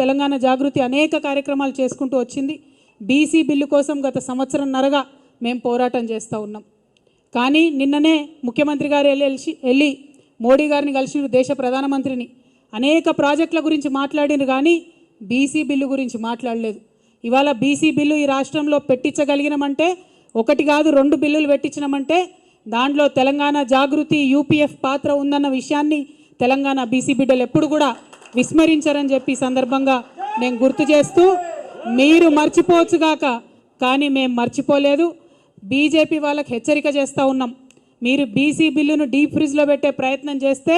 తెలంగాణ జాగృతి అనేక కార్యక్రమాలు చేసుకుంటూ వచ్చింది. బీసీ బిల్లు కోసం గత సంవత్సరం నరగా మేము పోరాటం చేస్తూ ఉన్నాం. కానీ నిన్ననే ముఖ్యమంత్రి గారు వెళ్ళి వెళ్ళి మోడీ గారిని కలిసిన దేశ ప్రధానమంత్రిని. అనేక ప్రాజెక్టుల గురించి మాట్లాడినారు కానీ బీసీ బిల్లు గురించి మాట్లాడలేదు. ఇవాళ బీసీ బిల్లు ఈ రాష్ట్రంలో పెట్టించగలిగినామంటే ఒకటి కాదు రెండు బిల్లులు పెట్టించినామంటే దాంట్లో తెలంగాణ జాగృతి యూపీఎఫ్ పాత్ర ఉందన్న విషయాన్ని తెలంగాణ బీసీ బిడ్డలు ఎప్పుడు కూడా విస్మరించారని చెప్పి ఈ సందర్భంగా నేను గుర్తు చేస్తూ మీరు మర్చిపోవచ్చుగాక కానీ మేము మర్చిపోలేదు. బీజేపీ వాళ్ళకి హెచ్చరిక చేస్తూ ఉన్నాం. మీరు బీసీ బిల్లును డీప్ ఫ్రిడ్జ్లో పెట్టే ప్రయత్నం చేస్తే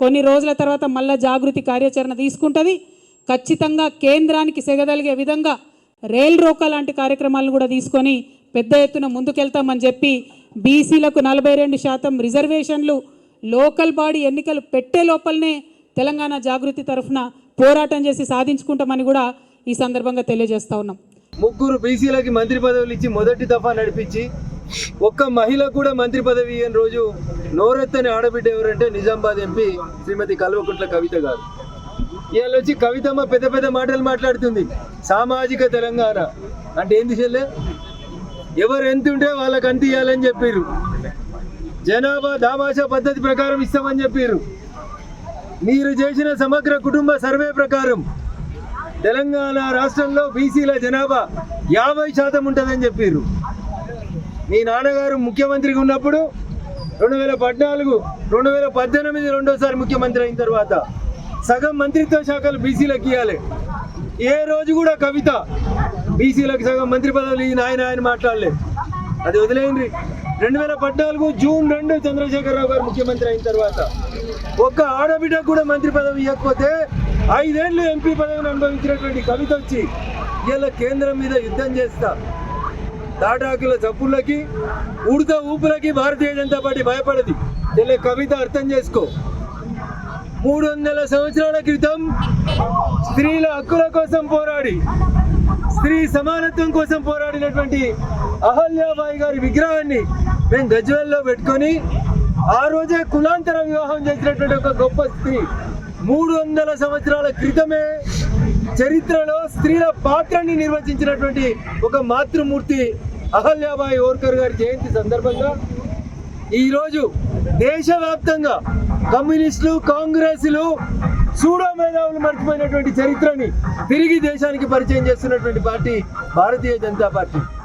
కొన్ని రోజుల తర్వాత మళ్ళా జాగృతి కార్యాచరణ తీసుకుంటుంది. ఖచ్చితంగా కేంద్రానికి సెగదలిగే విధంగా రైల్ రోకా లాంటి కార్యక్రమాలను కూడా తీసుకొని పెద్ద ఎత్తున ముందుకెళ్తామని చెప్పి బీసీలకు నలభై రెండు శాతం రిజర్వేషన్లు లోకల్ బాడీ ఎన్నికలు పెట్టే లోపలనే తెలంగాణ జాగృతి తరఫున పోరాటం చేసి సాధించుకుంటామని కూడా ఈ సందర్భంగా తెలియజేస్తా ఉన్నాం. ముగ్గురు బీసీలకి మంత్రి పదవులు ఇచ్చి మొదటి దఫా నడిపించి ఒక్క మహిళ కూడా మంత్రి పదవి ఇయ్యని రోజు నోరెత్తని ఆడబిడ్డ ఎవరంటే నిజామాబాద్ ఎంపీ శ్రీమతి కల్వకుంట్ల కవిత గారు. ఇవాళ వచ్చి కవితమ్మ పెద్ద పెద్ద మాటలు మాట్లాడుతుంది. సామాజిక తెలంగాణ. అంటే ఏంది చెల్లె? ఎవరు ఎంత ఉంటే వాళ్ళకి అంత ఇవ్వాలని చెప్పారు జనాభా దామాషా పద్ధతి ప్రకారం ఇస్తామని చెప్పారు మీరు చేసిన సమగ్ర కుటుంబ సర్వే ప్రకారం తెలంగాణ రాష్ట్రంలో బీసీల జనాభా యాభై శాతం ఉంటుందని చెప్పారు మీ నాన్నగారు ముఖ్యమంత్రిగా ఉన్నప్పుడు రెండు వేల పద్నాలుగు రెండు వేల పద్దెనిమిది రెండోసారి ముఖ్యమంత్రి అయిన తర్వాత సగం మంత్రిత్వ శాఖలు బీసీలకు ఇవ్వాలి ఏ రోజు కూడా కవిత బీసీలకు సగం మంత్రి పదవులు ఈ నాయన ఆయన మాట్లాడలేదు. అది వదిలేయండి. రెండు వేల పద్నాలుగు జూన్ రెండు చంద్రశేఖరరావు గారు ముఖ్యమంత్రి అయిన తర్వాత ఒక్క ఆడబిడ్డకు కూడా మంత్రి పదవి ఇవ్వకపోతే ఐదేళ్ళు ఎంపీ పదవిని అనుభవించినటువంటి కవిత వచ్చి ఇలా కేంద్రం మీద యుద్ధం చేస్తా. తాటాకుల చప్పుళ్ళకి ఉడత ఊపులకి భారతీయ జనతా పార్టీ భయపడది. ఇలా కవిత అర్థం చేసుకో. మూడు వందల సంవత్సరాల క్రితం స్త్రీల హక్కుల కోసం పోరాడి స్త్రీ సమానత్వం కోసం పోరాడినటువంటి అహల్యాబాయి గారి విగ్రహాన్ని మేము గజ్వేల్లో పెట్టుకొని ఆ రోజే కులాంతర వివాహం చేసినటువంటి ఒక గొప్ప స్త్రీ. మూడు వందల సంవత్సరాల క్రితమే చరిత్రలో స్త్రీల పాత్రని నిర్వచించినటువంటి ఒక మాతృమూర్తి అహల్యాబాయి ఓర్కర్ గారి జయంతి సందర్భంగా ఈరోజు దేశవ్యాప్తంగా కమ్యూనిస్టులు కాంగ్రెస్లు సూడో మేధావులు మర్చిపోయినటువంటి చరిత్రని తిరిగి దేశానికి పరిచయం చేస్తున్నటువంటి పార్టీ భారతీయ జనతా పార్టీ.